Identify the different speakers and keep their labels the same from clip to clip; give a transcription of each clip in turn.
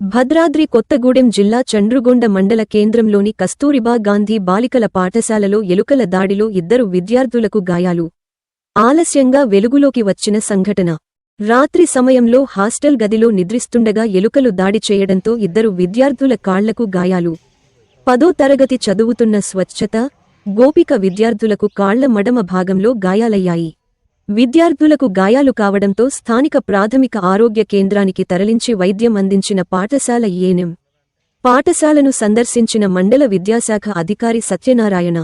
Speaker 1: భద్రాద్రి కొత్తగూడెం జిల్లా చండ్రుగొండ మండల కేంద్రంలోని కస్తూరిబా గాంధీ బాలికల పాఠశాలలో ఎలుకల దాడిలో ఇద్దరు విద్యార్థులకు గాయాలు. ఆలస్యంగా వెలుగులోకి వచ్చిన సంఘటన. రాత్రి సమయంలో హాస్టల్ గదిలో నిద్రిస్తుండగా ఎలుకలు దాడి చేయడంతో ఇద్దరు విద్యార్థుల కాళ్ళకు గాయాలు. పదో తరగతి చదువుతున్న స్వచ్ఛత గోపిక విద్యార్థులకు కాళ్ళ మడమ భాగంలో గాయాలయ్యాయి. విద్యార్థులకు గాయాలు కావడంతో స్థానిక ప్రాథమిక ఆరోగ్య కేంద్రానికి తరలించి వైద్యం అందించిన పాఠశాల ఏనెం పాఠశాలను సందర్శించిన మండల విద్యాశాఖ అధికారి సత్యనారాయణ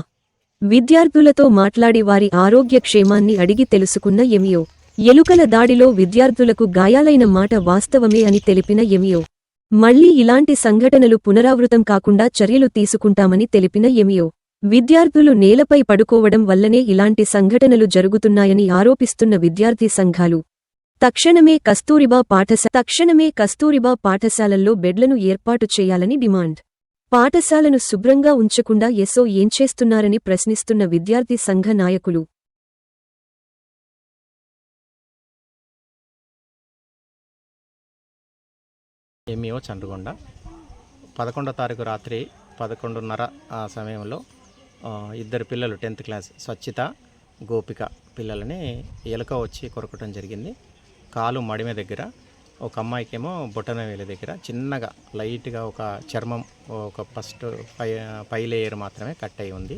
Speaker 1: విద్యార్థులతో మాట్లాడి వారి ఆరోగ్య క్షేమాన్ని అడిగి తెలుసుకున్న ఎమియో ఎలుకల దాడిలో విద్యార్థులకు గాయాలైన మాట వాస్తవమే అని తెలిపిన ఎమియో మళ్ళీ ఇలాంటి సంఘటనలు పునరావృతం కాకుండా చర్యలు తీసుకుంటామని తెలిపిన ఎమియో విద్యార్థులు నేలపై పడుకోవడం వల్లనే ఇలాంటి సంఘటనలు జరుగుతున్నాయని ఆరోపిస్తున్న విద్యార్థి సంఘాలు. తక్షణమే కస్తూరిబా పాఠశా తక్షణమే కస్తూరిబా పాఠశాలల్లో బెడ్లను ఏర్పాటు చేయాలని డిమాండ్. పాఠశాలను శుభ్రంగా ఉంచకుండా ఎసో ఏం చేస్తున్నారని ప్రశ్నిస్తున్న విద్యార్థి సంఘ నాయకులు.
Speaker 2: ఎంఈఓ చంద్రగొండ. పదకొండో తారీఖు రాత్రి పదకొండున్నర సమయంలో ఇద్దరు పిల్లలు టెన్త్ క్లాస్ స్వచ్ఛత గోపిక పిల్లలని ఎలుక వచ్చి కొరకటం జరిగింది. కాలు మడిమ దగ్గర ఒక అమ్మాయికేమో బొటన దగ్గర చిన్నగా లైట్గా ఒక చర్మం ఒక ఫస్ట్ పై పై లేయర్ మాత్రమే కట్ అయి ఉంది.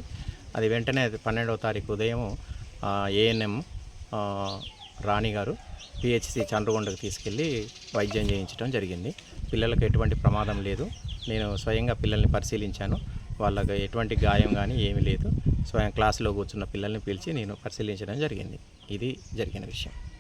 Speaker 2: అది వెంటనే పన్నెండవ తారీఖు ఉదయం ఏఎన్ఎం రాణి గారు పిహెచ్సి చంద్రగొండకు తీసుకెళ్ళి వైద్యం చేయించడం జరిగింది. పిల్లలకు ఎటువంటి ప్రమాదం లేదు. నేను స్వయంగా పిల్లల్ని పరిశీలించాను. వాళ్ళకి ఎటువంటి గాయం కానీ ఏమీ లేదు. స్వయం క్లాసులో కూర్చున్న పిల్లల్ని పిలిచి నేను పరిశీలించడం జరిగింది. ఇది జరిగిన విషయం.